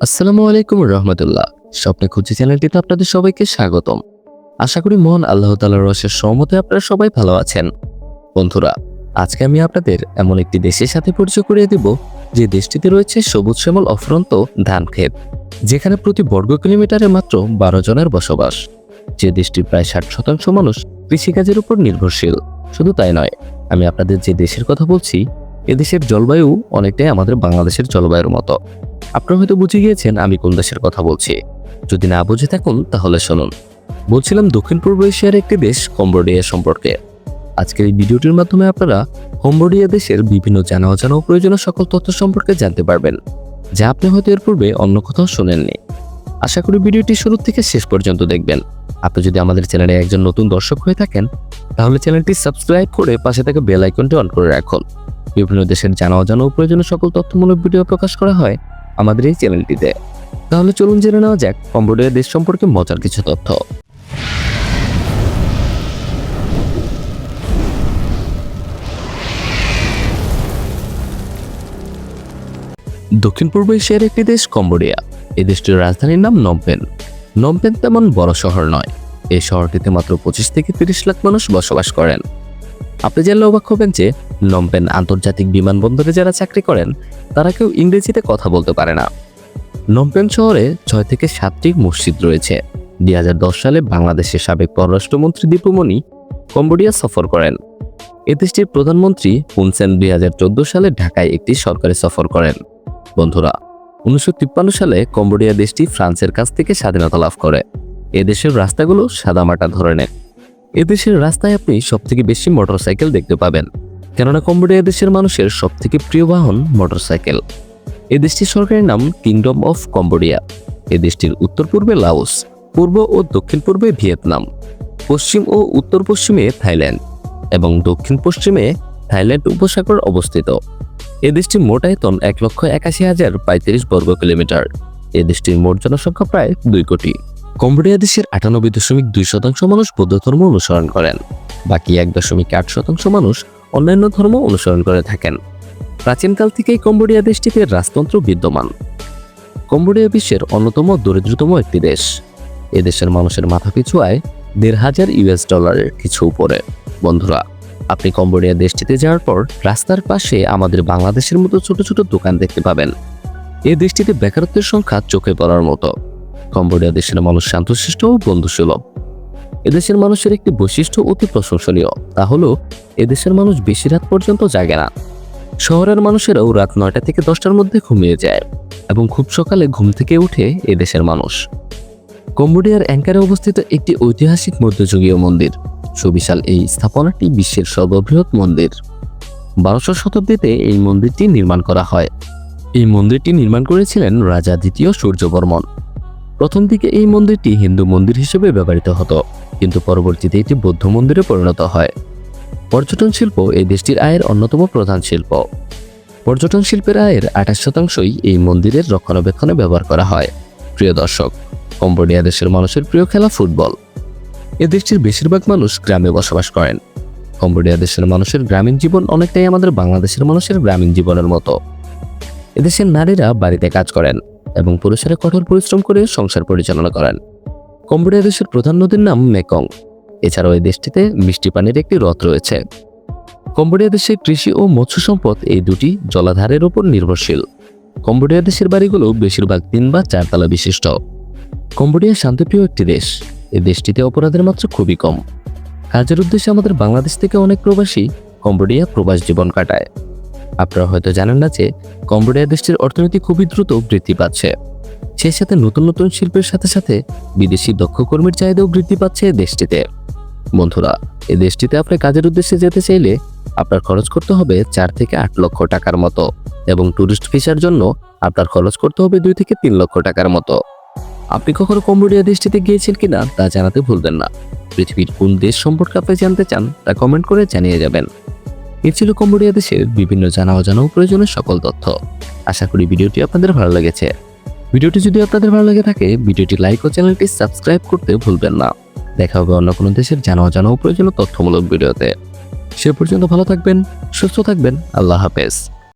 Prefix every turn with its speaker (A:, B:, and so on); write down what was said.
A: আসসালামু আলাইকুম রহমতুল্লাহ। স্বপ্নে খুঁজি চ্যানেলটিতে আপনাদের সবাইকে স্বাগতম। আশা করি মহান আল্লাহ তালার রসের সহমতে আপনারা সবাই ভালো আছেন। বন্ধুরা, আজকে আমি আপনাদের এমন একটি দেশের সাথে পরিচয় করিয়ে দেব, যে দেশটিতে রয়েছে সবুজ শ্যামল অফরন্ত ধান ক্ষেত, যেখানে প্রতি বর্গ কিলোমিটারে মাত্র বারো জনের বসবাস। যে দেশটির প্রায় ষাট শতাংশ মানুষ কৃষিকাজের উপর নির্ভরশীল। শুধু তাই নয়, আমি আপনাদের যে দেশের কথা বলছি, এ দেশের জলবায়ু অনেকটাই আমাদের বাংলাদেশের জলবায়ুর মতো। আপনারা হয়তো বুঝে গিয়েছেন আমি কোন দেশের কথা বলছি। যদি না বুঝে থাকুন, তাহলে শুনুন। বলছিলাম দক্ষিণ পূর্ব এশিয়ার একটি দেশ, কম্বোডিয়া সম্পর্কে। আজকের এই ভিডিওটির মাধ্যমে আপনারা কম্বোডিয়া দেশের বিভিন্ন জানা অজানা ও প্রয়োজনীয় সকল তথ্য সম্পর্কে জানতে পারবেন, যা আপনি হয়তো এর পূর্বে অন্য কোথাও শোনেননি। আশা করি ভিডিওটি শুরু থেকে শেষ পর্যন্ত দেখবেন। আপনি যদি আমাদের চ্যানেলে একজন নতুন দর্শক হয়ে থাকেন, তাহলে চ্যানেলটি সাবস্ক্রাইব করে পাশে থাকা বেল আইকনটি অন করে রাখুন। বিভিন্ন দেশের জানা অজানা ও প্রয়োজনীয় সকল তথ্যমূলক ভিডিও প্রকাশ করা হয় আমাদের এই চ্যানেলটিতে। তাহলে চলুন জেনে নেওয়া যাক, কম্বোডিয়া দেশ সম্পর্কে মজার কিছু তথ্য। দক্ষিণ পূর্ব এশিয়ার একটি দেশ কম্বোডিয়া। এই দেশটির রাজধানীর নাম নমপেন। নমপেন তেমন বড় শহর নয়। এই শহরটিতে মাত্র পঁচিশ থেকে তিরিশ লাখ মানুষ বসবাস করেন। আপনি জানলে অবাক হবেন যে নমপেন আন্তর্জাতিক বিমানবন্দরে যারা চাকরি করেন, তারা কেউ ইংরেজিতে কথা বলতে পারে না। নমপেন শহরে ছয় থেকে সাতটি মসজিদ রয়েছে। দুই হাজার দশ সালে বাংলাদেশের সাবেক পররাষ্ট্রমন্ত্রী দীপুমণি কম্বোডিয়া সফর করেন। এ দেশটির প্রধানমন্ত্রী হুনসেন দুই হাজার চোদ্দ সালে ঢাকায় একটি সরকারি সফর করেন। বন্ধুরা, উনিশশো তিপ্পান্ন সালে কম্বোডিয়া দেশটি ফ্রান্সের কাছ থেকে স্বাধীনতা লাভ করে। এ দেশের রাস্তাগুলো সাদামাটা ধরনের। এ দেশের রাস্তায় আপনি সবথেকে বেশি মোটরসাইকেল দেখতে পাবেন। কেননা কম্বোডিয়া দেশের মানুষের সবথেকে প্রিয় বাহন মোটরসাইকেল। এ দেশটির সরকারের নাম কিংডম অফ কম্বোডিয়া এ দেশটির উত্তর পূর্বে লাওস, পূর্ব ও দক্ষিণ পূর্বে ভিয়েতনাম, পশ্চিম ও উত্তর পশ্চিমে থাইল্যান্ড এবং দক্ষিণ পশ্চিমে থাইল্যান্ড উপসাগর অবস্থিত। এ দেশটির মোট আয়তন এক লক্ষ একাশি হাজার পঁয়ত্রিশ বর্গ কিলোমিটার। এ দেশটির মোট জনসংখ্যা প্রায় দুই কোটি। কম্বোডিয়া দেশের আটানব্বই দশমিক দুই শতাংশ মানুষ বৌদ্ধ ধর্ম অনুসরণ করেন। বাকি এক দশমিক আট শতাংশ মানুষ অন্যান্য ধর্ম অনুসরণ করে থাকেন। প্রাচীনকাল থেকেই কম্বোডিয়া দেশটিতে রাজতন্ত্র বিদ্যমান। কম্বোডিয়া বিশ্বের অন্যতম দরিদ্রতম একটি দেশ। এ দেশের মানুষের মাথাপিছু আয় দেড় হাজার ইউএস ডলারের কিছু উপরে। বন্ধুরা, আপনি কম্বোডিয়া দেশটিতে যাওয়ার পর রাস্তার পাশে আমাদের বাংলাদেশের মতো ছোট ছোট দোকান দেখতে পাবেন। এ দেশটিতে বেকারত্বের সংখ্যা চোখে পড়ার মতো। কম্বোডিয়া দেশের মানুষ শান্তশিষ্ট ও বন্ধুসুলভ। এদেশের মানুষের একটি বৈশিষ্ট্য অতি প্রশংসনীয়, তা হলো এদেশের মানুষ বেশি রাত পর্যন্ত জাগে না। শহরের মানুষেরাও রাত নয়টা থেকে দশটার মধ্যে ঘুমিয়ে যায় এবং খুব সকালে ঘুম থেকে উঠে এদেশের মানুষ। কম্বোডিয়ার অ্যাঙ্কারে অবস্থিত একটি ঐতিহাসিক মধ্যযুগীয় মন্দির, সুবিশাল এই স্থাপনাটি বিশ্বের সর্ববৃহৎ মন্দির। বারোশো শতাব্দীতে এই মন্দিরটি নির্মাণ করা হয়। এই মন্দিরটি নির্মাণ করেছিলেন রাজা দ্বিতীয় সূর্যবর্মন। প্রথম দিকে এই মন্দিরটি হিন্দু মন্দির হিসেবে ব্যবহৃত হতো। কিন্তু পরবর্তীতে এটি বৌদ্ধ মন্দিরে পরিণত হয়। পর্যটন শিল্প এই দেশটির আয়ের অন্যতম প্রধান শিল্প। পর্যটন শিল্পের আয়ের আঠাশ শতাংশই এই মন্দিরের রক্ষণাবেক্ষণে ব্যবহার করা হয়। প্রিয় দর্শক, কম্বোডিয়া দেশের মানুষের প্রিয় খেলা ফুটবল। এ দেশটির বেশিরভাগ মানুষ গ্রামে বসবাস করেন। কম্বোডিয়া দেশের মানুষের গ্রামীণ জীবন অনেকটাই আমাদের বাংলাদেশের মানুষের গ্রামীণ জীবনের মতো। এদেশের নারীরা বাড়িতে কাজ করেন এবং পুরুষেরা কঠোর পরিশ্রম করে সংসার পরিচালনা করেন। কম্বোডিয়া দেশের প্রধান নদীর নাম মেকং। এছাড়াও এই দেশটিতে মিষ্টি পানির একটি হ্রদ রয়েছে। কম্বোডিয়া দেশের কৃষি ও মৎস্য সম্পদ এই দুটি জলাধারের উপর নির্ভরশীল। কম্বোডিয়া দেশের বাড়িগুলো বেশিরভাগ তিন বা চারতলা বিশিষ্ট। কম্বোডিয়া শান্তিপ্রিয় একটি দেশ। এই দেশটিতে অপরাধের মাত্রা খুবই কম। কাজের উদ্দেশ্যে আমাদের বাংলাদেশ থেকে অনেক প্রবাসী কম্বোডিয়া প্রবাস জীবন কাটায়। আপনারা হয়তো জানেন না যে কম্বোডিয়া দেশটির অর্থনীতি খুবই দ্রুত বৃদ্ধি পাচ্ছে। সেই সাথে নতুন নতুন শিল্পের সাথে সাথে বিদেশি দক্ষ কর্মীর চাহিদাও বৃদ্ধি পাচ্ছে দেশটিতে। বন্ধুরা, এই দেশটিতে আপনি কাজের উদ্দেশ্যে যেতে চাইলে আপনার খরচ করতে হবে চার থেকে আট লক্ষ টাকার মতো এবং ট্যুরিস্ট ভিসার জন্য আপনার খরচ করতে হবে দুই থেকে তিন লক্ষ টাকার মতো। আপনি কখনো কম্বোডিয়া দেশটিতে গিয়েছেন কিনা তা জানাতে ভুলবেন না। পৃথিবীর কোন দেশ সম্পর্কে আপনি জানতে চান তা কমেন্ট করে জানিয়ে যাবেন। এ ছিল কম্বোডিয়া দেশের বিভিন্ন জানা অজানা ও প্রয়োজনীয় সকল তথ্য। আশা করি ভিডিওটি আপনাদের ভালো লেগেছে। ভিডিওটি যদি আপনাদের ভালো লেগে থাকে, ভিডিওটি লাইক ও চ্যানেলটি সাবস্ক্রাইব করতে ভুলবেন না। দেখা হবে অন্য কোনো দেশের জানা অজানা প্রয়োজনীয় তথ্যমূলক ভিডিওতে। সে পর্যন্ত ভালো থাকবেন, সুস্থ থাকবেন, আল্লাহ হাফেজ।